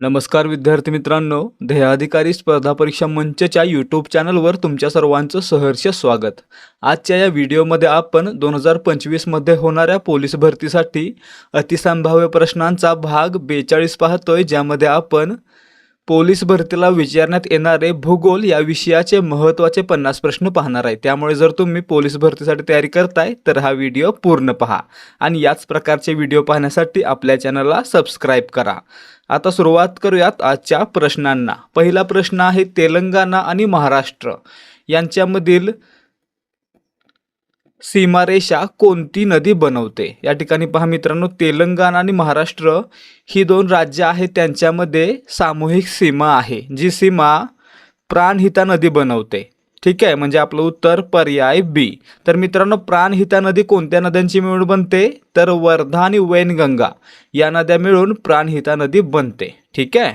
नमस्कार विद्यार्थी मित्रांनो ध्येयाधिकारी स्पर्धा परीक्षा मंचच्या यूट्यूब चॅनलवर तुमच्या सर्वांचं सहर्ष स्वागत. आजच्या या व्हिडिओमध्ये आपण दोन हजार पंचवीसमध्ये होणाऱ्या पोलीस भरतीसाठी अतिसंभाव्य प्रश्नांचा भाग बेचाळीस पाहतोय ज्यामध्ये आपण पोलीस भरतीला विचारण्यात येणारे भूगोल या विषयाचे महत्त्वाचे पन्नास प्रश्न पाहणार आहे. त्यामुळे जर तुम्ही पोलीस भरतीसाठी तयारी करताय तर हा व्हिडिओ पूर्ण पहा. आणि याच प्रकारचे व्हिडिओ पाहण्यासाठी आपल्या चॅनलला सबस्क्राईब करा. आता सुरुवात करूयात आजच्या प्रश्नांना. पहिला प्रश्न आहे तेलंगणा आणि महाराष्ट्र. यांच्यामधील सीमारेषा कोणती नदी बनवते? या ठिकाणी पहा मित्रांनो तेलंगणा आणि महाराष्ट्र ही दोन राज्य आहेत त्यांच्यामध्ये सामूहिक सीमा आहे जी सीमा प्राणहिता नदी बनवते. ठीक आहे म्हणजे आपलं उत्तर पर्याय बी तर मित्रांनो प्राणहिता नदी कोणत्या नद्यांची मिळून बनते? तर वर्धा आणि वैनगंगा या नद्या मिळून प्राणहिता नदी बनते. ठीक आहे?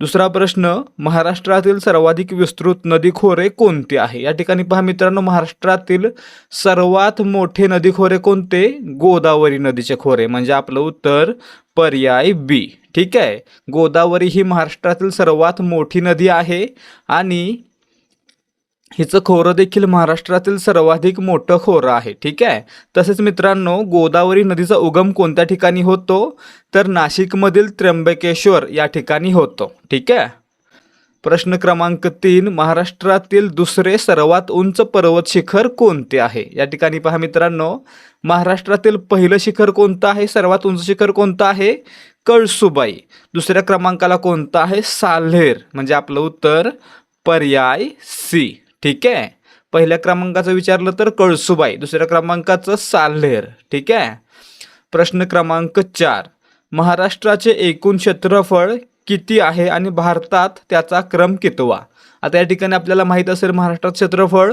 दुसरा प्रश्न महाराष्ट्रातील सर्वाधिक विस्तृत नदी खोरे कोणते आहे? या ठिकाणी पहा मित्रांनो महाराष्ट्रातील सर्वात मोठे नदी खोरे कोणते? गोदावरी नदीचे खोरे म्हणजे आपलं उत्तर पर्याय बी ठीक आहे? गोदावरी ही महाराष्ट्रातील सर्वात मोठी नदी आहे आणि हिचं खोरं देखील महाराष्ट्रातील सर्वाधिक मोठं खोरं आहे ठीक आहे? तसेच मित्रांनो गोदावरी नदीचा उगम कोणत्या ठिकाणी होतो? तर नाशिकमधील त्र्यंबकेश्वर या ठिकाणी होतो ठीक आहे? प्रश्न क्रमांक तीन महाराष्ट्रातील दुसरे सर्वात उंच पर्वत शिखर कोणते आहे? या ठिकाणी पहा मित्रांनो महाराष्ट्रातील पहिलं शिखर कोणतं आहे? सर्वात उंच शिखर कोणतं आहे? कळसुबाई. दुसऱ्या क्रमांकाला कोणतं आहे? साल्हेर. म्हणजे आपलं उत्तर पर्याय सी. ठीक आहे? पहिल्या क्रमांकाचं विचारलं तर कळसुबाई दुसऱ्या क्रमांकाचं साल्हेर. ठीक आहे? प्रश्न क्रमांक चार. महाराष्ट्राचे एकूण क्षेत्रफळ किती आहे आणि भारतात त्याचा क्रम कितवा? आता या ठिकाणी आपल्याला माहीत असेल महाराष्ट्रात क्षेत्रफळ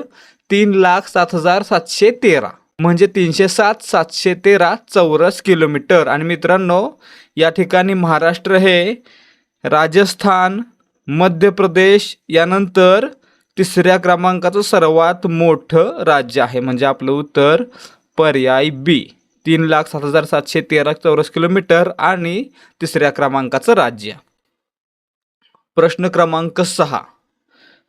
तीन लाख सात हजार सातशे तेरा. म्हणजे तीनशे सात सातशे तेरा चौरस किलोमीटर. आणि मित्रांनो या ठिकाणी महाराष्ट्र हे राजस्थान मध्य प्रदेश यानंतर तिसऱ्या क्रमांकाचं सर्वात मोठं राज्य आहे म्हणजे आपलं उत्तर पर्याय बी. तीन लाख सात हजार सातशे तेरा चौरस किलोमीटर आणि तिसऱ्या क्रमांकाचं राज्य. प्रश्न क्रमांक सहा.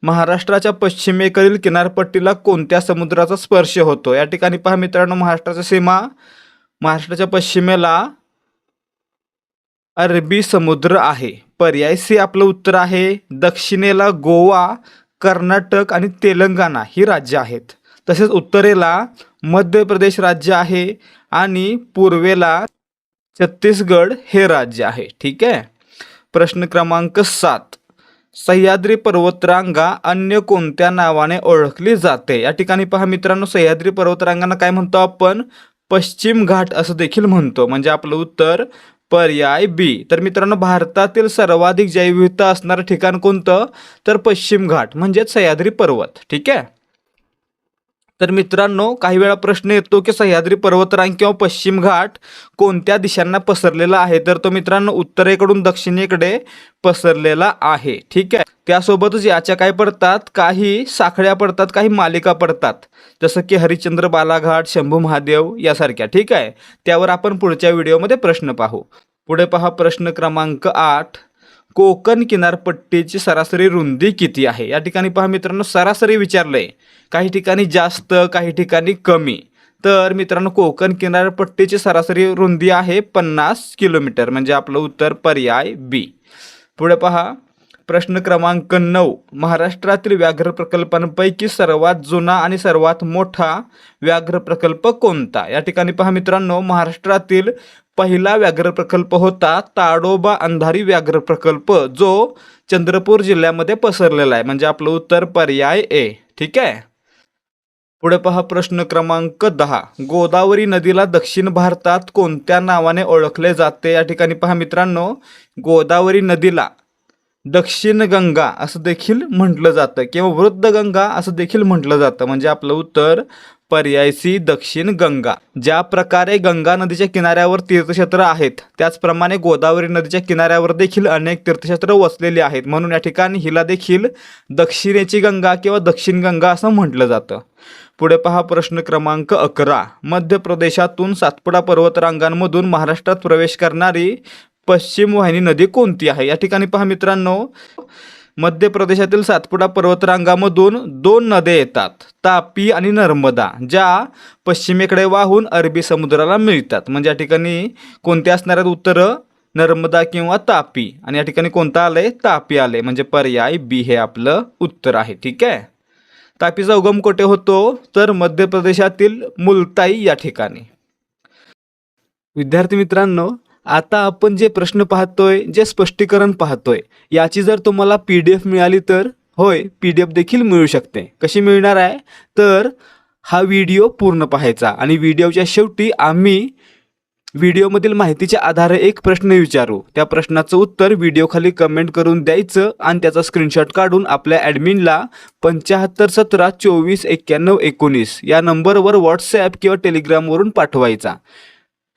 महाराष्ट्राच्या पश्चिमेकडील किनारपट्टीला कोणत्या समुद्राचा स्पर्श होतो? या ठिकाणी पहा मित्रांनो महाराष्ट्राच्या सीमा. महाराष्ट्राच्या पश्चिमेला अरबी समुद्र आहे. पर्याय सी आपलं उत्तर आहे. दक्षिणेला गोवा. कर्नाटक आणि तेलंगणा ही राज्य आहेत. तसेच उत्तरेला मध्य प्रदेश राज्य आहे आणि पूर्वेला छत्तीसगड हे राज्य आहे. ठीक आहे? प्रश्न क्रमांक सात. सह्याद्री पर्वतरांगा अन्य कोणत्या नावाने ओळखली जाते? या ठिकाणी पहा मित्रांनो सह्याद्री पर्वतरांगांना काय म्हणतो आपण? पश्चिम घाट असं देखील म्हणतो. म्हणजे आपलं उत्तर पर्याय बी. तर मित्रांनो भारतातील सर्वाधिक जैवविविधता असणारं ठिकाण कोणतं? तर पश्चिम घाट म्हणजेच सह्याद्री पर्वत. ठीक आहे? तर मित्रांनो काही वेळा प्रश्न येतो की सह्याद्री पर्वतरांग किंवा पश्चिम घाट कोणत्या दिशांना पसरलेला आहे? तर तो मित्रांनो उत्तरेकडून दक्षिणेकडे पसरलेला आहे. ठीक आहे? त्यासोबतच याच्या काय पडतात? काही साखळ्या पडतात काही मालिका पडतात. जसं की हरिश्चंद्र बालाघाट शंभू महादेव यासारख्या ठीक आहे? त्यावर आपण पुढच्या व्हिडिओमध्ये प्रश्न पाहू. पुढे पहा प्रश्न क्रमांक आठ. कोकण किनारपट्टीची सरासरी रुंदी किती आहे? या ठिकाणी पहा मित्रांनो सरासरी विचारलंय. काही ठिकाणी जास्त काही ठिकाणी कमी. तर मित्रांनो कोकण किनारपट्टीची सरासरी रुंदी आहे पन्नास किलोमीटर म्हणजे आपलं उत्तर पर्याय बी. पुढे पहा. प्रश्न क्रमांक नऊ. महाराष्ट्रातील व्याघ्र प्रकल्पांपैकी सर्वात जुना आणि सर्वात मोठा व्याघ्र प्रकल्प कोणता? या ठिकाणी पहा मित्रांनो महाराष्ट्रातील पहिला व्याघ्र प्रकल्प होता ताडोबा अंधारी व्याघ्र प्रकल्प जो चंद्रपूर जिल्ह्यामध्ये पसरलेला आहे. म्हणजे आपलं उत्तर पर्याय ए. ठीक आहे? पुढे पहा प्रश्न क्रमांक दहा. गोदावरी नदीला दक्षिण भारतात कोणत्या नावाने ओळखले जाते? या ठिकाणी पहा मित्रांनो गोदावरी नदीला दक्षिण गंगा असं देखील म्हटलं जातं किंवा वृद्ध गंगा असं देखील म्हटलं जातं. म्हणजे आपलं उत्तर पर्याय सी दक्षिण गंगा. ज्या प्रकारे गंगा नदीच्या किनाऱ्यावर तीर्थक्षेत्र आहेत त्याचप्रमाणे गोदावरी नदीच्या किनाऱ्यावर देखील अनेक तीर्थक्षेत्र वसलेली आहेत. म्हणून या ठिकाणी हिला देखील दक्षिणेची गंगा किंवा दक्षिण गंगा असं म्हटलं जातं. पुढे पहा प्रश्न क्रमांक अकरा. मध्य प्रदेशातून सातपुडा पर्वतरांगांमधून महाराष्ट्रात प्रवेश करणारी पश्चिम वाहिनी नदी कोणती आहे? या ठिकाणी पहा मित्रांनो. मध्य प्रदेशातील सातपुडा पर्वतरांगामधून दोन नद्या येतात तापी आणि नर्मदा ज्या पश्चिमेकडे वाहून अरबी समुद्राला मिळतात. म्हणजे या ठिकाणी कोणत्या असणार आहेत उत्तरं? नर्मदा किंवा तापी. आणि या ठिकाणी कोणतं आलंय? तापी आलंय. म्हणजे पर्याय बी हे आपलं उत्तर आहे. ठीक आहे? तापीचा उगम कुठे होतो? तर मध्य प्रदेशातील मुलताई या ठिकाणी. विद्यार्थी मित्रांनो आता आपण जे प्रश्न पाहतोय जे स्पष्टीकरण पाहतोय याची जर तुम्हाला पी डी एफ मिळाली तर होय पी डी एफ देखील मिळू शकते. कशी मिळणार आहे? तर हा व्हिडिओ पूर्ण पाहायचा आणि व्हिडिओच्या शेवटी आम्ही व्हिडिओमधील माहितीच्या आधारे एक प्रश्न विचारू. त्या प्रश्नाचं उत्तर व्हिडिओखाली कमेंट करून द्यायचं आणि त्याचा स्क्रीनशॉट काढून आपल्या ॲडमिनला पंच्याहत्तर सतरा चोवीस एक्क्याण्णव एकोणीस या नंबरवर व्हॉट्सॲप किंवा टेलिग्रामवरून पाठवायचा.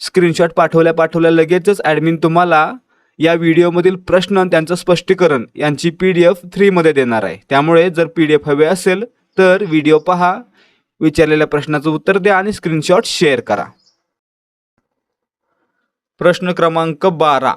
स्क्रीनशॉट पाठवल्या पाठवल्या लगेचच ॲडमिन तुम्हाला या व्हिडिओमधील प्रश्न आणि त्यांचं स्पष्टीकरण यांची पी डी एफ थ्रीमध्ये देणार आहे. त्यामुळे जर पी डी एफ हवे असेल तर व्हिडिओ पहा विचारलेल्या प्रश्नाचं उत्तर द्या आणि स्क्रीनशॉट शेअर करा. प्रश्न क्रमांक बारा.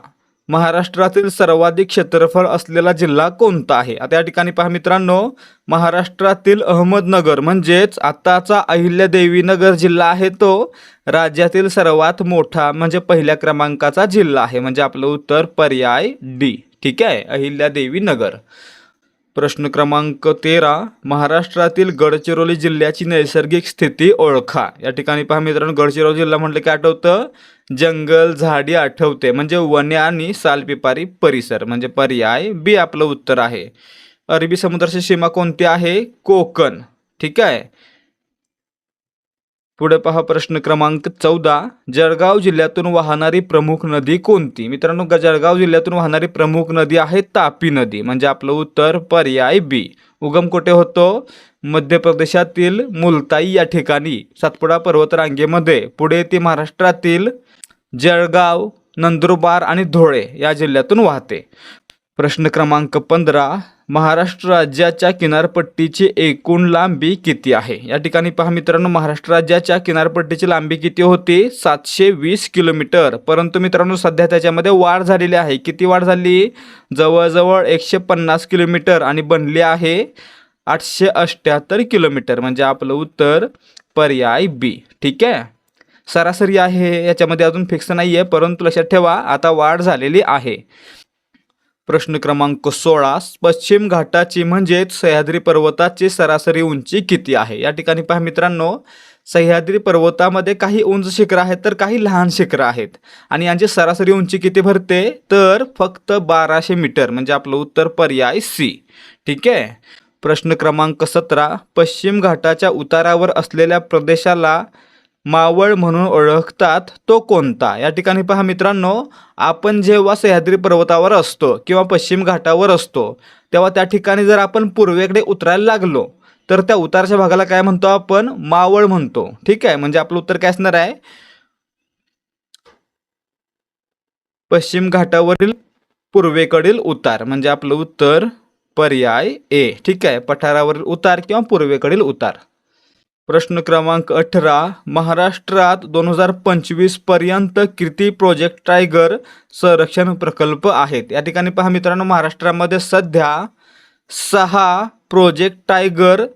महाराष्ट्रातील सर्वाधिक क्षेत्रफळ असलेला जिल्हा कोणता आहे? आता या ठिकाणी पहा मित्रांनो महाराष्ट्रातील अहमदनगर म्हणजेच आताचा अहिल्यादेवीनगर जिल्हा आहे तो. राज्यातील सर्वात मोठा म्हणजे पहिल्या क्रमांकाचा जिल्हा आहे म्हणजे आपलं उत्तर पर्याय डी. ठीक आहे? अहिल्यादेवीनगर. नगर प्रश्न क्रमांक तेरा महाराष्ट्रातील गडचिरोली जिल्ह्याची नैसर्गिक स्थिती ओळखा. या ठिकाणी पहा मित्रांनो गडचिरोली जिल्हा म्हटलं की आठवतं? जंगल झाडी आठवते. म्हणजे वने आणि सालपिपारी परिसर म्हणजे पर्याय बी आपलं उत्तर आहे. अरबी समुद्राची सीमा कोणती आहे? कोकण. ठीक आहे? पुढे पहा प्रश्न क्रमांक चौदा. जळगाव जिल्ह्यातून वाहणारी प्रमुख नदी कोणती? मित्रांनो जळगाव जिल्ह्यातून वाहणारी प्रमुख नदी आहे तापी नदी. म्हणजे आपलं उत्तर पर्याय बी. उगम कुठे होतो? मध्य प्रदेशातील मुलताई या ठिकाणी सातपुडा पर्वतरांगेमध्ये. पुढे ती महाराष्ट्रातील जळगाव नंदुरबार आणि धुळे या जिल्ह्यातून वाहते. प्रश्न क्रमांक पंधरा महाराष्ट्र राज्याच्या किनारपट्टीची एकूण लांबी किती आहे? या ठिकाणी पहा मित्रांनो महाराष्ट्र राज्याच्या किनारपट्टीची लांबी किती होती? सातशे वीस किलोमीटर. परंतु मित्रांनो सध्या त्याच्यामध्ये वाढ झालेली आहे. किती वाढ झाली? जवळजवळ एकशे पन्नास किलोमीटर आणि बनली आहे आठशे अठ्ठ्याहत्तर किलोमीटर. म्हणजे आपलं उत्तर पर्याय बी. ठीक आहे? सरासरी आहे याच्यामध्ये अजून फिक्स नाही आहे परंतु लक्षात ठेवा आता वाढ झालेली आहे. प्रश्न क्रमांक सोळा पश्चिम घाटाची म्हणजेच सह्याद्री पर्वताची सरासरी उंची किती आहे? या ठिकाणी पहा मित्रांनो सह्याद्री पर्वतामध्ये काही उंच शिखरं आहेत तर काही लहान शिखरं आहेत. आणि यांची सरासरी उंची किती भरते? तर फक्त बाराशे मीटर म्हणजे आपलं उत्तर पर्याय सी ठीक आहे? प्रश्न क्रमांक सतरा पश्चिम घाटाच्या उतारावर असलेल्या प्रदेशाला मावळ म्हणून ओळखतात तो कोणता? या ठिकाणी पहा मित्रांनो आपण जेव्हा सह्याद्री पर्वतावर असतो किंवा पश्चिम घाटावर असतो तेव्हा त्या ठिकाणी जर आपण पूर्वेकडे उतरायला लागलो तर त्या उतारच्या भागाला काय म्हणतो आपण? मावळ म्हणतो. ठीक आहे? म्हणजे आपलं उत्तर काय असणार आहे? पश्चिम घाटावरील पूर्वेकडील उतार म्हणजे आपलं उत्तर पर्याय ए. ठीक आहे? पठारावरील उतार किंवा पूर्वेकडील उतार. प्रश्न क्रमांक अठरा महाराष्ट्रात दोन हजार पंचवीसपर्यंत किती प्रोजेक्ट टायगर संरक्षण प्रकल्प आहेत? या ठिकाणी पहा मित्रांनो महाराष्ट्रामध्ये सध्या सहा प्रोजेक्ट टायगर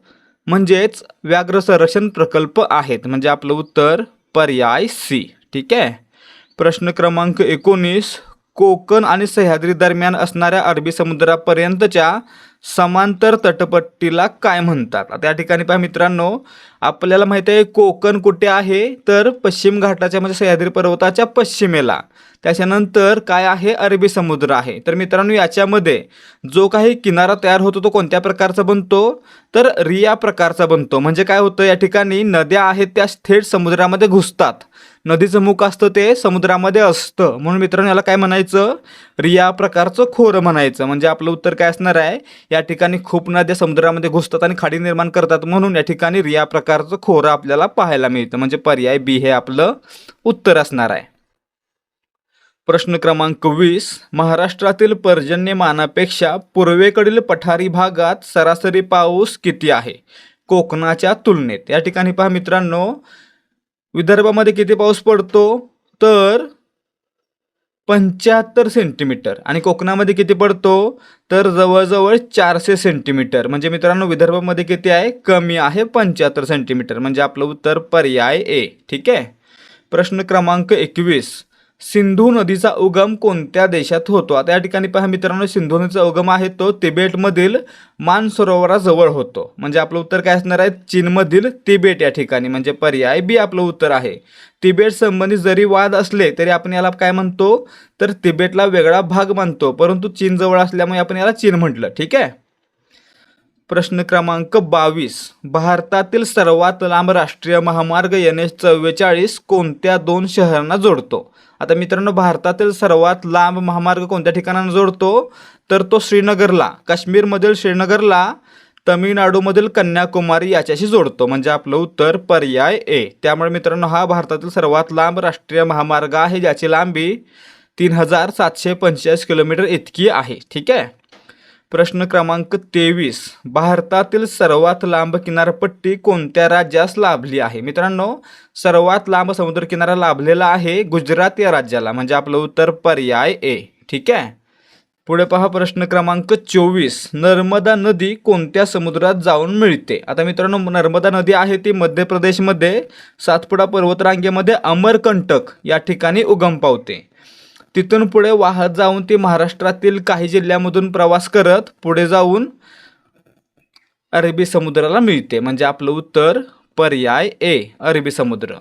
म्हणजेच व्याघ्र संरक्षण प्रकल्प आहेत. म्हणजे आपलं उत्तर पर्याय सी. ठीक आहे? प्रश्न क्रमांक एकोणीस कोकण आणि सह्याद्री दरम्यान असणाऱ्या अरबी समुद्रापर्यंतच्या समांतर तटपट्टीला काय म्हणतात? आता या ठिकाणी पहा मित्रांनो आपल्याला माहिती आहे कोकण कुठे आहे? तर पश्चिम घाटाच्या म्हणजे सह्याद्री पर्वताच्या पश्चिमेला. त्याच्यानंतर काय आहे? अरबी समुद्र आहे. तर मित्रांनो याच्यामध्ये जो काही किनारा तयार होतो तो कोणत्या प्रकारचा बनतो? तर रिया प्रकारचा बनतो. म्हणजे काय होतं? या ठिकाणी नद्या आहेत त्या थेट समुद्रामध्ये घुसतात. नदीचं मुख असतं ते समुद्रामध्ये असतं. म्हणून मित्रांनो याला काय म्हणायचं? रिया प्रकारचं खोरं म्हणायचं. म्हणजे आपलं उत्तर काय असणार आहे? या ठिकाणी खूप नद्या समुद्रामध्ये घुसतात आणि खाडी निर्माण करतात. म्हणून या ठिकाणी रिया प्रकारचं खोरं आपल्याला पाहायला मिळतं. म्हणजे पर्याय बी हे आपलं उत्तर असणार आहे. प्रश्न क्रमांक वीस. महाराष्ट्रातील पर्जन्यमानापेक्षा पूर्वेकडील पठारी भागात सरासरी पाऊस किती आहे? कोकणाच्या तुलनेत. या ठिकाणी पहा मित्रांनो विदर्भामध्ये किती पाऊस पडतो? तर पंच्याहत्तर सेंटीमीटर. आणि कोकणामध्ये किती पडतो? तर जवळजवळ चारशे सेंटीमीटर. म्हणजे मित्रांनो विदर्भामध्ये किती आहे? कमी आहे पंच्याहत्तर सेंटीमीटर. म्हणजे आपलं उत्तर पर्याय ए. ठीक आहे? प्रश्न क्रमांक एकवीस. सिंधू नदीचा उगम कोणत्या देशात होतो? आता या ठिकाणी पहा मित्रांनो सिंधू नदीचा उगम आहे तो तिबेटमधील मानसरोवराजवळ होतो. म्हणजे आपलं उत्तर काय असणार आहे? चीनमधील तिबेट या ठिकाणी. म्हणजे पर्याय बी आपलं उत्तर आहे. तिबेट संबंधित जरी वाद असले तरी आपण याला काय म्हणतो? तर तिबेटला वेगळा भाग मानतो परंतु चीनजवळ असल्यामुळे आपण याला चीन म्हटलं. ठीक आहे? प्रश्न क्रमांक बावीस. भारतातील सर्वात लांब राष्ट्रीय महामार्ग एन एच चव्वेचाळीस कोणत्या दोन शहरांना जोडतो? आता मित्रांनो भारतातील सर्वात लांब महामार्ग कोणत्या ठिकाणांना जोडतो? तर तो श्रीनगरला काश्मीरमधील श्रीनगरला तमिळनाडूमधील कन्याकुमारी याच्याशी जोडतो. म्हणजे आपलं उत्तर पर्याय ए. त्यामुळे मित्रांनो हा भारतातील सर्वात लांब राष्ट्रीय महामार्ग आहे ज्याची लांबी तीन हजार सातशे पंचेचाळीस किलोमीटर इतकी आहे. ठीक आहे? प्रश्न क्रमांक तेवीस. भारतातील सर्वात लांब किनारपट्टी कोणत्या राज्यास लाभली आहे? मित्रांनो सर्वात लांब समुद्रकिनारा लाभलेला आहे गुजरात या राज्याला म्हणजे आपलं उत्तर पर्याय ए. ठीक आहे? पुढे पहा प्रश्न क्रमांक चोवीस. नर्मदा नदी कोणत्या समुद्रात जाऊन मिळते? आता मित्रांनो नर्मदा नदी आहे ती मध्य प्रदेशमध्ये सातपुडा पर्वतरांगेमध्ये अमरकंटक या ठिकाणी उगम पावते. तिथून पुढे वाहत जाऊन ती महाराष्ट्रातील काही जिल्ह्यामधून प्रवास करत पुढे जाऊन अरबी समुद्राला मिळते. म्हणजे आपलं उत्तर पर्याय ए अरबी समुद्र.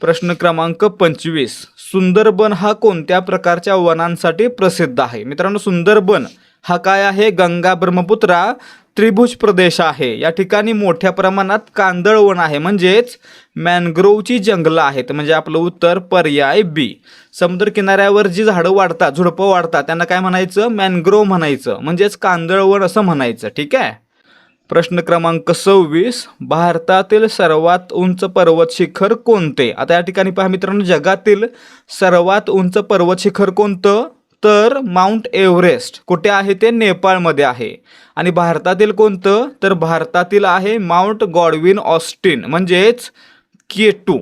प्रश्न क्रमांक पंचवीस. सुंदरबन हा कोणत्या प्रकारच्या वनांसाठी प्रसिद्ध आहे? मित्रांनो सुंदरबन हा काय आहे? गंगा ब्रह्मपुत्रा त्रिभुज प्रदेश आहे. या ठिकाणी मोठ्या प्रमाणात कांदळवन आहे. म्हणजेच मॅनग्रोवची जंगलं आहेत. म्हणजे आपलं उत्तर पर्याय बी. समुद्र किनाऱ्यावर जी झाडं वाढतात झुडपं वाढतात त्यांना काय म्हणायचं? मॅनग्रोव म्हणायचं. म्हणजेच कांदळवन असं म्हणायचं. ठीक आहे? प्रश्न क्रमांक सव्वीस. भारतातील सर्वात उंच पर्वत शिखर कोणते? आता या ठिकाणी पहा मित्रांनो जगातील सर्वात उंच पर्वत शिखर कोणतं? तर माउंट एव्हरेस्ट. कुठे आहे ते? नेपाळमध्ये आहे. आणि भारतातील कोणतं? तर भारतातील आहे माउंट गॉडविन ऑस्टिन म्हणजेच के टू.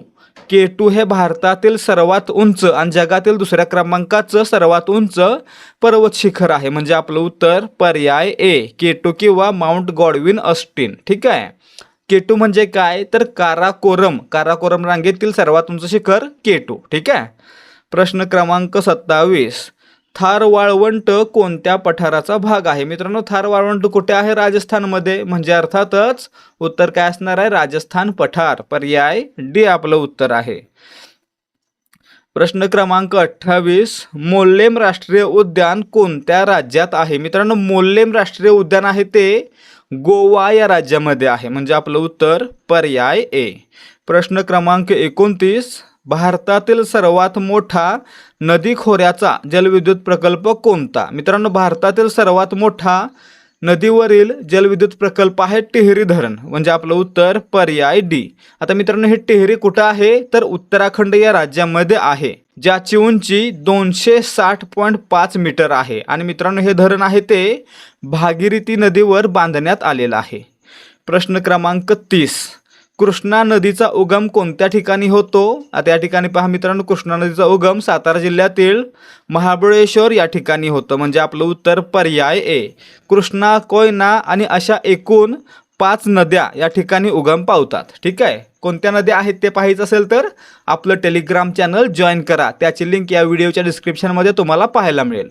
के टू हे भारतातील सर्वात उंच आणि जगातील दुसऱ्या क्रमांकाचं सर्वात उंच पर्वत शिखर आहे. म्हणजे आपलं उत्तर पर्याय ए के टू किंवा माउंट गॉडविन ऑस्टिन. ठीक आहे? के टू म्हणजे काय? तर काराकोरम. काराकोरम रांगेतील सर्वात उंच शिखर के टू. ठीक आहे? प्रश्न क्रमांक सत्तावीस. थार वाळवंट कोणत्या पठाराचा भाग आहे? मित्रांनो थार वाळवंट कुठे आहे राजस्थानमध्ये? म्हणजे अर्थातच उत्तर काय असणार आहे? राजस्थान पठार. पर्याय डी आपलं उत्तर आहे. प्रश्न क्रमांक अठ्ठावीस मोल्लेम राष्ट्रीय उद्यान कोणत्या राज्यात आहे? मित्रांनो मोल्लेम राष्ट्रीय उद्यान आहे ते गोवा या राज्यामध्ये आहे. म्हणजे आपलं उत्तर पर्याय ए. प्रश्न क्रमांक एकोणतीस भारतातील सर्वात मोठा नदी खोऱ्याचा जलविद्युत प्रकल्प कोणता? मित्रांनो भारतातील सर्वात मोठा नदीवरील जलविद्युत प्रकल्प आहे टिहरी धरण. म्हणजे आपलं उत्तर पर्याय डी. आता मित्रांनो हे टिहरी कुठं आहे? तर उत्तराखंड या राज्यामध्ये आहे ज्याची उंची दोनशे साठ पॉईंट पाच मीटर आहे. आणि मित्रांनो हे धरण आहे ते भागीरथी नदीवर बांधण्यात आलेलं आहे. प्रश्न क्रमांक तीस. कृष्णा नदीचा उगम कोणत्या ठिकाणी होतो? आता या ठिकाणी पहा मित्रांनो कृष्णा नदीचा उगम सातारा जिल्ह्यातील महाबळेश्वर या ठिकाणी होतं. म्हणजे आपलं उत्तर पर्याय ए. कृष्णा कोयना आणि अशा एकूण पाच नद्या या ठिकाणी उगम पावतात. ठीक आहे? कोणत्या नद्या आहेत ते पाहायचं असेल तर आपलं टेलिग्राम चॅनल जॉईन करा. त्याची लिंक या व्हिडिओच्या डिस्क्रिप्शनमध्ये तुम्हाला पाहायला मिळेल.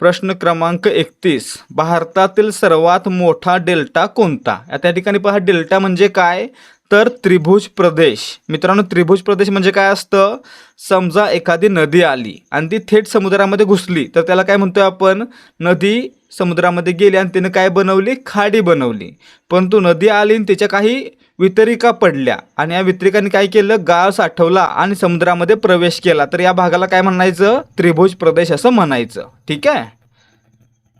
प्रश्न क्रमांक एकतीस. भारतातील सर्वात मोठा डेल्टा कोणता? त्या ठिकाणी पहा डेल्टा म्हणजे काय? तर त्रिभुज प्रदेश. मित्रांनो त्रिभुज प्रदेश म्हणजे काय असतं? समजा एखादी नदी आली आणि ती थेट समुद्रामध्ये घुसली तर त्याला काय म्हणतोय आपण? नदी समुद्रामध्ये गेली आणि तिने काय बनवली? खाडी बनवली. परंतु नदी आली आणि त्याच्या काही वितरिका पडल्या आणि या वितरिकांनी काय केलं? गाळ साठवला आणि समुद्रामध्ये प्रवेश केला. तर या भागाला काय म्हणायचं? त्रिभुज प्रदेश असं म्हणायचं. ठीक आहे?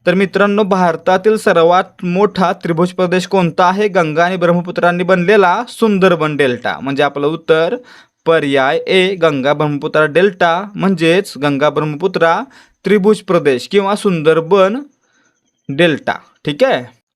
तर मित्रांनो भारतातील सर्वात मोठा त्रिभुज प्रदेश कोणता आहे? गंगा आणि ब्रह्मपुत्रांनी बनलेला सुंदरबन डेल्टा. म्हणजे आपलं उत्तर पर्याय ए गंगा ब्रह्मपुत्रा डेल्टा. म्हणजेच गंगा ब्रह्मपुत्रा त्रिभुज प्रदेश किंवा सुंदरबन डेल्टा. ठीक आहे?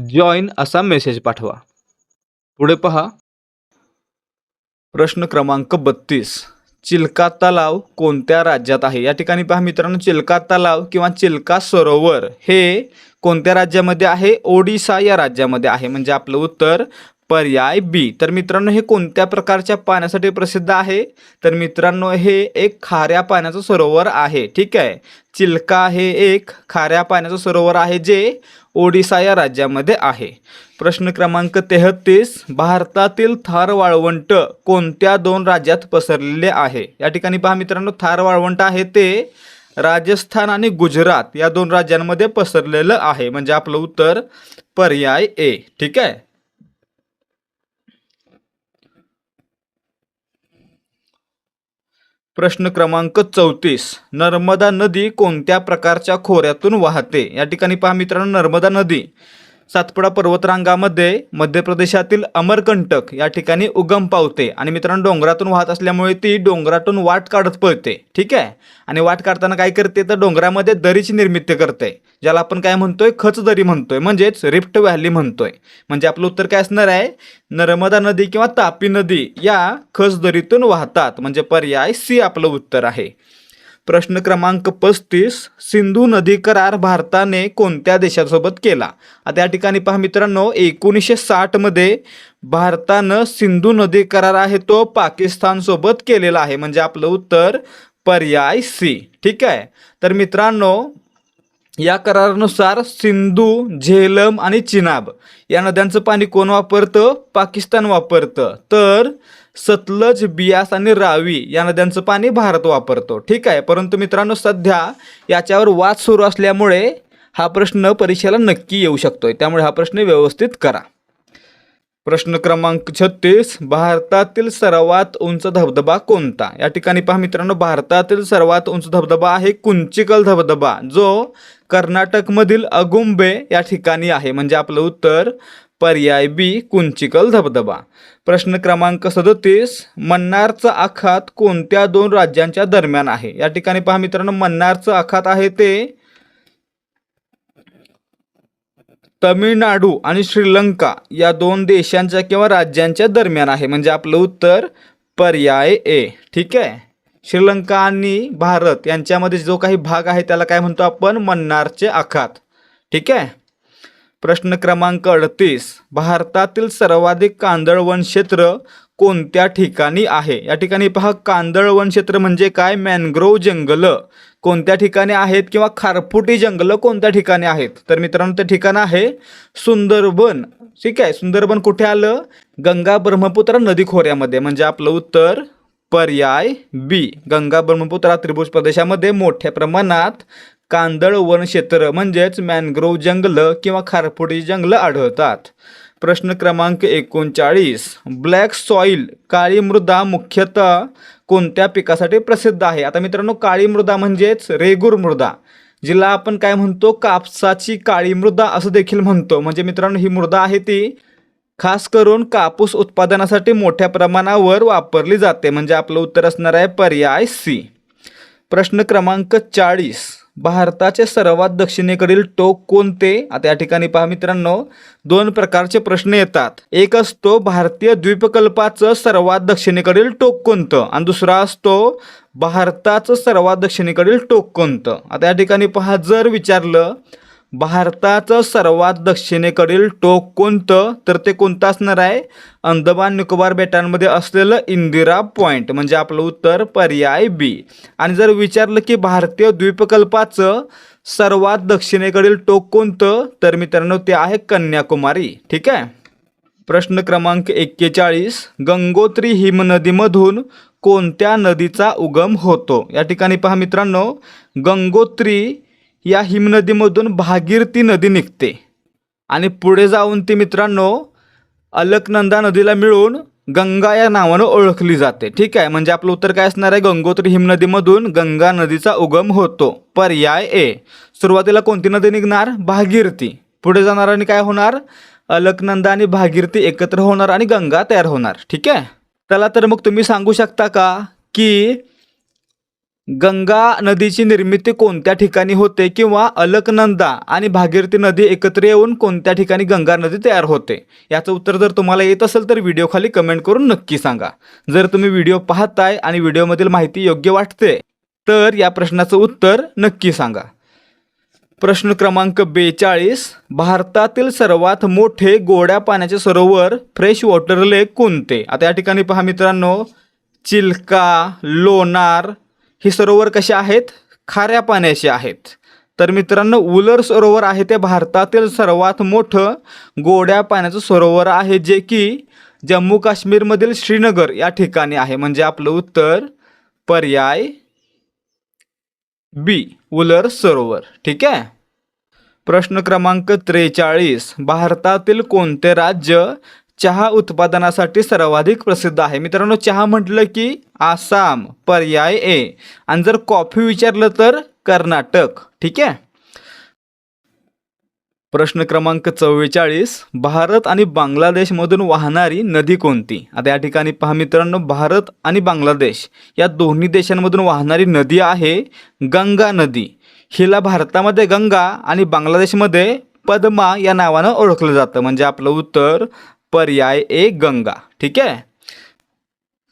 जॉईन असा मेसेज पाठवा. पुढे पहा. प्रश्न क्रमांक बत्तीस. चिल्का तलाव कोणत्या राज्यात आहे? या ठिकाणी पहा मित्रांनो चिल्का तलाव किंवा चिल्का सरोवर हे कोणत्या राज्यामध्ये आहे? ओडिसा या राज्यामध्ये आहे. म्हणजे आपलं उत्तर पर्याय बी. तर मित्रांनो हे कोणत्या प्रकारच्या पाण्यासाठी प्रसिद्ध आहे? तर मित्रांनो हे एक खाऱ्या पाण्याचं सरोवर आहे. ठीक आहे? चिल्का हे एक खाऱ्या पाण्याचं सरोवर आहे जे ओडिसा या राज्यामध्ये आहे. प्रश्न क्रमांक तेहतीस भारतातील थार वाळवंट कोणत्या दोन राज्यात पसरलेले आहे? या ठिकाणी पहा मित्रांनो थार वाळवंट आहे ते राजस्थान आणि गुजरात या दोन राज्यांमध्ये पसरलेलं आहे. म्हणजे आपलं उत्तर पर्याय ए. ठीक आहे? प्रश्न क्रमांक चौतीस. नर्मदा नदी कोणत्या प्रकारच्या खोऱ्यातून वाहते? या ठिकाणी पहा मित्रांनो नर्मदा नदी. सातपुडा पर्वतरांगामध्ये मध्य प्रदेशातील अमरकंटक या ठिकाणी उगम पावते आणि मित्रांनो डोंगरातून वाहत असल्यामुळे ती डोंगरातून वाट काढत पळते ठीक आहे? आणि वाट काढताना काय करते? तर डोंगरामध्ये दरीची निर्मिती करते ज्याला आपण काय म्हणतोय? खच दरी म्हणतोय म्हणजेच रिफ्ट व्हॅली म्हणतोय. म्हणजे आपलं उत्तर काय असणार आहे? नर्मदा नदी किंवा तापी नदी या खच दरीतून वाहतात म्हणजे पर्याय सी आपलं उत्तर आहे. प्रश्न क्रमांक पस्तीस सिंधू नदी करार भारताने कोणत्या देशासोबत केला? आता या ठिकाणी पहा मित्रांनो एकोणीसशे साठमध्ये भारतानं सिंधू नदी करार आहे तो पाकिस्तानसोबत केलेला आहे. म्हणजे आपलं उत्तर पर्याय सी. ठीक आहे? तर मित्रांनो या करारानुसार सिंधू झेलम आणि चिनाब या नद्यांचं पाणी कोण वापरतं? पाकिस्तान वापरतं. तर सतलज बियास आणि रावी या नद्यांचं पाणी भारत वापरतो. ठीक आहे? परंतु मित्रांनो सध्या याच्यावर वाद सुरू असल्यामुळे हा प्रश्न परीक्षेला नक्की येऊ शकतोय. त्यामुळे हा प्रश्न व्यवस्थित करा. प्रश्न क्रमांक छत्तीस भारतातील सर्वात उंच धबधबा कोणता? या ठिकाणी पहा मित्रांनो भारतातील सर्वात उंच धबधबा आहे कुंचिकल धबधबा जो कर्नाटकमधील अगुंबे या ठिकाणी आहे. म्हणजे आपलं उत्तर पर्याय बी कुंचिकल धबधबा. प्रश्न क्रमांक सदतीस मन्नारचा आखात कोणत्या दोन राज्यांच्या दरम्यान आहे? या ठिकाणी पहा मित्रांनो मन्नारचं आखात आहे ते तमिळनाडू आणि श्रीलंका या दोन देशांच्या किंवा राज्यांच्या दरम्यान आहे. म्हणजे आपलं उत्तर पर्याय ए. ठीक आहे? श्रीलंका आणि भारत यांच्यामध्ये जो काही भाग आहे त्याला काय म्हणतो आपण? मन्नारचे आखात. ठीक आहे? प्रश्न क्रमांक अडतीस. भारतातील सर्वाधिक कांदळवन क्षेत्र कोणत्या ठिकाणी आहे? या ठिकाणी पहा कांदळवन क्षेत्र म्हणजे काय? मॅनग्रोव्ह जंगलं. कोणत्या ठिकाणी आहेत किंवा खारफुटी जंगलं कोणत्या ठिकाणी आहेत? तर मित्रांनो ते ठिकाण आहे सुंदरबन. ठीक आहे? सुंदरबन कुठे आलं? गंगा ब्रह्मपुत्रा नदी खोऱ्यामध्ये. म्हणजे आपलं उत्तर पर्याय बी गंगा ब्रह्मपुत्रा त्रिभुज प्रदेशामध्ये मोठ्या प्रमाणात कांदळ वनक्षेत्र म्हणजेच मॅनग्रोव्ह जंगलं किंवा खारफुटी जंगलं आढळतात. प्रश्न क्रमांक एकोणचाळीस. ब्लॅक सॉईल काळी मृदा मुख्यतः कोणत्या पिकासाठी प्रसिद्ध आहे? आता मित्रांनो काळी मृदा म्हणजेच रेगूर मृदा जिला आपण काय म्हणतो? कापसाची काळी मृदा असं देखील म्हणतो. म्हणजे मित्रांनो ही मृदा आहे ती खास करून कापूस उत्पादनासाठी मोठ्या प्रमाणावर वापरली जाते. म्हणजे आपलं उत्तर असणार आहे पर्याय सी. प्रश्न क्रमांक चाळीस. भारताचे सर्वात दक्षिणेकडील टोक कोणते? आता या ठिकाणी पहा मित्रांनो दोन प्रकारचे प्रश्न येतात. एक असतो भारतीय द्वीपकल्पाचं सर्वात दक्षिणेकडील टोक कोणतं? आणि दुसरा असतो भारताचं सर्वात दक्षिणेकडील टोक कोणतं? आता या ठिकाणी पहा जर विचारलं भारताचं सर्वात दक्षिणेकडील टोक कोणतं? तर ते कोणतं असणार आहे? अंदमान निकोबार बेटांमध्ये असलेलं इंदिरा पॉईंट म्हणजे आपलं उत्तर पर्याय बी. आणि जर विचारलं की भारतीय द्वीपकल्पाचं सर्वात दक्षिणेकडील टोक कोणतं? तर मित्रांनो ते आहे कन्याकुमारी. ठीक आहे? प्रश्न क्रमांक एक्केचाळीस. गंगोत्री हिमनदीमधून कोणत्या नदीचा उगम होतो? या ठिकाणी पहा मित्रांनो. गंगोत्री या हिमनदीमधून भागीरथी नदी निघते. आणि पुढे जाऊन ती मित्रांनो अलकनंदा नदीला मिळून गंगा या नावानं ओळखली जाते. ठीक आहे? म्हणजे आपलं उत्तर काय असणार आहे? गंगोत्री हिमनदीमधून गंगा नदीचा उगम होतो. पर्याय ए. सुरुवातीला कोणती नदी निघणार? भागीरथी. पुढे जाणार आणि काय होणार? अलकनंदा आणि भागीरथी एकत्र होणार आणि गंगा तयार होणार. ठीक आहे? त्याला तर मग तुम्ही सांगू शकता का की गंगा नदीची निर्मिती कोणत्या ठिकाणी होते किंवा अलकनंदा आणि भागीरथी नदी एकत्र येऊन कोणत्या ठिकाणी गंगा नदी तयार होते? याचं उत्तर जर तुम्हाला येत असेल तर व्हिडिओ खाली कमेंट करून नक्की सांगा. जर तुम्ही व्हिडिओ पाहताय आणि व्हिडिओमधील माहिती योग्य वाटते तर या प्रश्नाचं उत्तर नक्की सांगा. प्रश्न क्रमांक बेचाळीस. भारतातील सर्वात मोठे गोड्या पाण्याचे सरोवर फ्रेश वॉटर लेक कोणते? आता या ठिकाणी पहा मित्रांनो. चिल्का लोणार ही सरोवर कसे आहेत? खाऱ्या पाण्याचे आहेत. तर मित्रांनो उलर सरोवर आहे ते भारतातील सर्वात मोठं गोड्या पाण्याचं सरोवर आहे जे की जम्मू काश्मीरमधील श्रीनगर या ठिकाणी आहे. म्हणजे आपलं उत्तर पर्याय बी उलर सरोवर. ठीक आहे? प्रश्न क्रमांक त्रेचाळीस. भारतातील कोणते राज्य चहा उत्पादनासाठी सर्वाधिक प्रसिद्ध आहे. मित्रांनो चहा म्हटलं की आसाम पर्याय ए. आणि जर कॉफी विचारलं तर कर्नाटक. ठीक आहे? प्रश्न क्रमांक चव्वेचाळीस. भारत आणि बांगलादेशमधून वाहणारी नदी कोणती? आता या ठिकाणी पहा मित्रांनो भारत आणि बांगलादेश. या दोन्ही देशांमधून वाहणारी नदी आहे गंगा नदी. हिला भारतामध्ये गंगा आणि बांगलादेशमध्ये पद्मा या नावानं ओळखलं जातं. म्हणजे आपलं उत्तर पर्याय ए गंगा. ठीक आहे?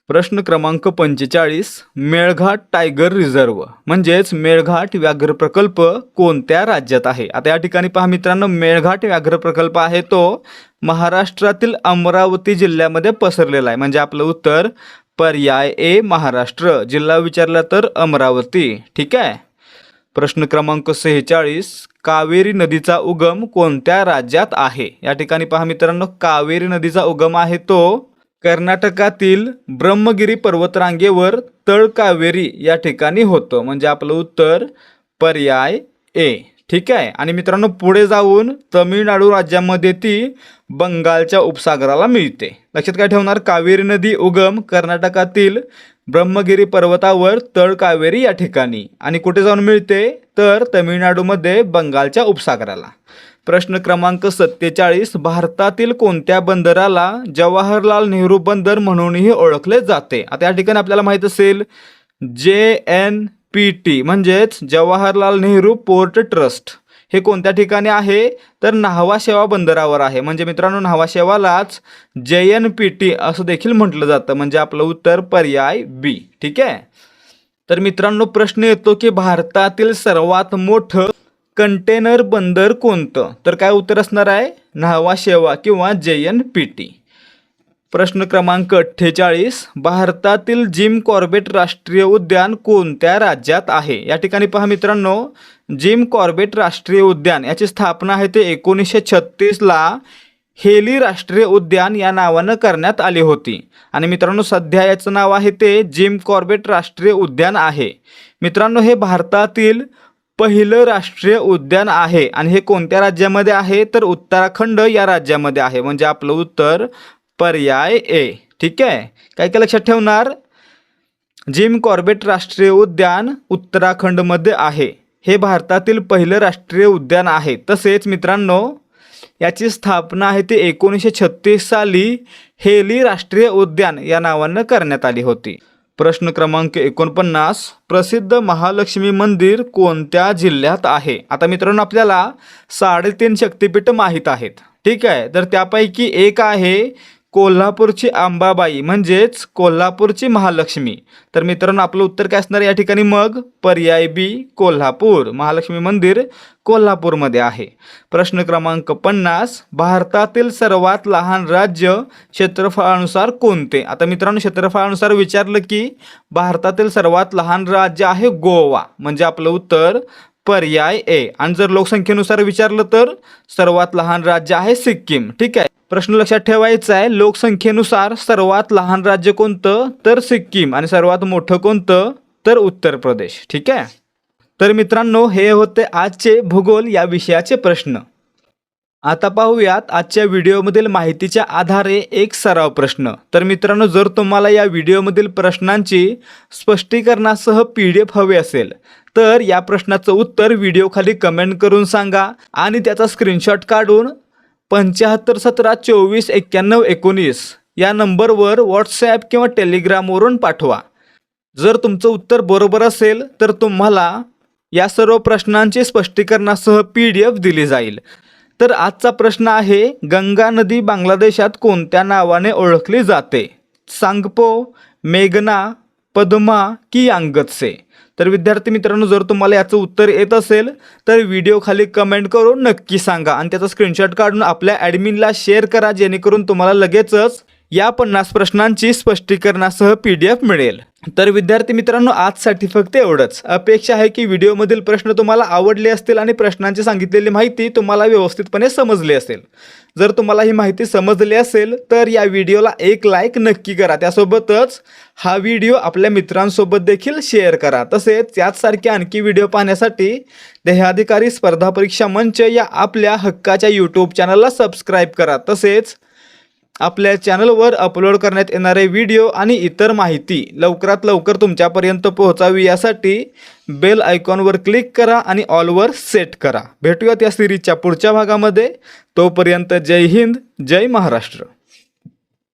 प्रश्न क्रमांक पंचेचाळीस मेळघाट टायगर रिझर्व. म्हणजेच मेळघाट व्याघ्र प्रकल्प कोणत्या राज्यात आहे? आता या ठिकाणी पहा मित्रांनो मेळघाट व्याघ्र प्रकल्प आहे तो महाराष्ट्रातील अमरावती जिल्ह्यामध्ये पसरलेला आहे. म्हणजे आपलं उत्तर पर्याय ए महाराष्ट्र. जिल्हा विचारला तर अमरावती. ठीक आहे? प्रश्न क्रमांक सेहेचाळीस कावेरी नदीचा उगम कोणत्या राज्यात आहे? या ठिकाणी पहा मित्रांनो कावेरी नदीचा उगम आहे तो कर्नाटकातील ब्रह्मगिरी पर्वतरांगेवर तळ कावेरी या ठिकाणी होतं. म्हणजे आपलं उत्तर पर्याय ए. ठीक आहे? आणि मित्रांनो पुढे जाऊन तमिळनाडू राज्यामध्ये ती बंगालच्या उपसागराला मिळते. लक्षात काय ठेवणार? कावेरी नदी उगम कर्नाटकातील ब्रह्मगिरी पर्वतावर तळकावेरी या ठिकाणी. आणि कुठे जाऊन मिळते? तर तमिळनाडूमध्ये बंगालच्या उपसागराला. प्रश्न क्रमांक सत्तेचाळीस भारतातील कोणत्या बंदराला जवाहरलाल नेहरू बंदर म्हणूनही ओळखले जाते? आता या ठिकाणी आपल्याला माहीत असेल जे एन पी टी म्हणजेच जवाहरलाल नेहरू पोर्ट ट्रस्ट. हे कोणत्या ठिकाणी आहे? तर न्हावा शेवा बंदरावर आहे. म्हणजे मित्रांनो न्हावा शेवालाच जे एन पी टी असं देखील म्हटलं जातं. म्हणजे आपलं उत्तर पर्याय बी. ठीक आहे? तर मित्रांनो प्रश्न येतो की भारतातील सर्वात मोठं कंटेनर बंदर कोणतं? तर काय उत्तर असणार आहे? न्हावा शेवा किंवा जे एन पी टी. प्रश्न क्रमांक अठ्ठेचाळीस भारतातील जिम कॉर्बेट राष्ट्रीय उद्यान कोणत्या राज्यात आहे? या ठिकाणी पहा मित्रांनो जिम कॉर्बेट राष्ट्रीय उद्यान याची स्थापना आहे ते एकोणीसशे छत्तीसला हेली राष्ट्रीय उद्यान या नावानं करण्यात आली होती. आणि मित्रांनो सध्या याचं नाव आहे ते जिम कॉर्बेट राष्ट्रीय उद्यान आहे. मित्रांनो हे भारतातील पहिलं राष्ट्रीय उद्यान आहे. आणि हे कोणत्या राज्यामध्ये आहे? तर उत्तराखंड या राज्यामध्ये आहे. म्हणजे आपलं उत्तर पर्याय ए. ठीक आहे? काय काय लक्षात ठेवणार? जिम कॉर्बेट राष्ट्रीय उद्यान उत्तराखंडमध्ये आहे. हे भारतातील पहिलं राष्ट्रीय उद्यान आहे. तसेच मित्रांनो याची स्थापना आहे ती एकोणीसशे छत्तीस साली हेली राष्ट्रीय उद्यान या नावानं करण्यात आली होती. प्रश्न क्रमांक एकोणपन्नास प्रसिद्ध महालक्ष्मी मंदिर कोणत्या जिल्ह्यात आहे? आता मित्रांनो आपल्याला साडेतीन शक्तिपीठ माहीत आहेत. ठीक आहे तर त्यापैकी एक आहे कोल्हापूरची अंबाबाई म्हणजेच कोल्हापूरची महालक्ष्मी. तर मित्रांनो आपलं उत्तर काय असणार या ठिकाणी? मग पर्याय बी कोल्हापूर. महालक्ष्मी मंदिर कोल्हापूरमध्ये आहे. प्रश्न क्रमांक पन्नास भारतातील सर्वात लहान राज्य क्षेत्रफळानुसार कोणते? आता मित्रांनो क्षेत्रफळानुसार विचारलं की भारतातील सर्वात लहान राज्य आहे गोवा. म्हणजे आपलं उत्तर पर्याय ए. आणि जर लोकसंख्येनुसार विचारलं तर सर्वात लहान राज्य आहे सिक्कीम. ठीक आहे? प्रश्न लक्षात ठेवायचा आहे. लोकसंख्येनुसार सर्वात लहान राज्य कोणतं? तर सिक्कीम. आणि सर्वात मोठं कोणतं? तर उत्तर प्रदेश. ठीक आहे? तर मित्रांनो हे होते आजचे भूगोल या विषयाचे प्रश्न. आता पाहूयात आजच्या व्हिडिओमधील माहितीच्या आधारे एक सराव प्रश्न. तर मित्रांनो जर तुम्हाला या व्हिडिओमधील प्रश्नांची स्पष्टीकरणासह पी डी एफ हवे असेल तर या प्रश्नाचं उत्तर व्हिडिओखाली कमेंट करून सांगा आणि त्याचा स्क्रीनशॉट काढून पंच्याहत्तर सतरा चोवीस एक्क्याण्णव एकोणीस या नंबरवर व्हॉट्सॲप किंवा टेलिग्रामवरून पाठवा. जर तुमचं उत्तर बरोबर असेल तर तुम्हाला या सर्व प्रश्नांचे स्पष्टीकरणासह पी डी एफ दिली जाईल. तर आजचा प्रश्न आहे गंगा नदी बांगलादेशात कोणत्या नावाने ओळखली जाते? सांगपो मेघना पद्मा की अंगत्से तर विद्यार्थी मित्रांनो जर तुम्हाला याचं उत्तर येत असेल तर व्हिडिओ खाली कमेंट करून नक्की सांगा आणि त्याचा स्क्रीनशॉट काढून आपल्या ॲडमिनला शेअर करा जेणेकरून तुम्हाला लगेचच या पन्नास प्रश्नांची स्पष्टीकरणासह पी डी एफ मिळेल. तर विद्यार्थी मित्रांनो आजसाठी फक्त एवढंच. अपेक्षा आहे की व्हिडिओमधील प्रश्न तुम्हाला आवडले असतील आणि प्रश्नांची सांगितलेली माहिती तुम्हाला व्यवस्थितपणे समजली असेल. जर तुम्हाला ही माहिती समजली असेल तर या व्हिडिओला एक लाईक नक्की करा. त्यासोबतच हा व्हिडिओ आपल्या मित्रांसोबत देखील शेअर करा. तसेच याचसारखे आणखी व्हिडिओ पाहण्यासाठी देहाधिकारी स्पर्धा परीक्षा मंच या आपल्या हक्काच्या यूट्यूब चॅनलला सबस्क्राईब करा. तसेच आपल्या चॅनलवर अपलोड करण्यात येणारे व्हिडिओ आणि इतर माहिती लवकरात लवकर तुमच्यापर्यंत पोहोचावी यासाठी बेल आयकॉनवर क्लिक करा आणि ऑलवर सेट करा. भेटूयात या सिरीजच्या पुढच्या भागामध्ये. तोपर्यंत जय हिंद जय महाराष्ट्र.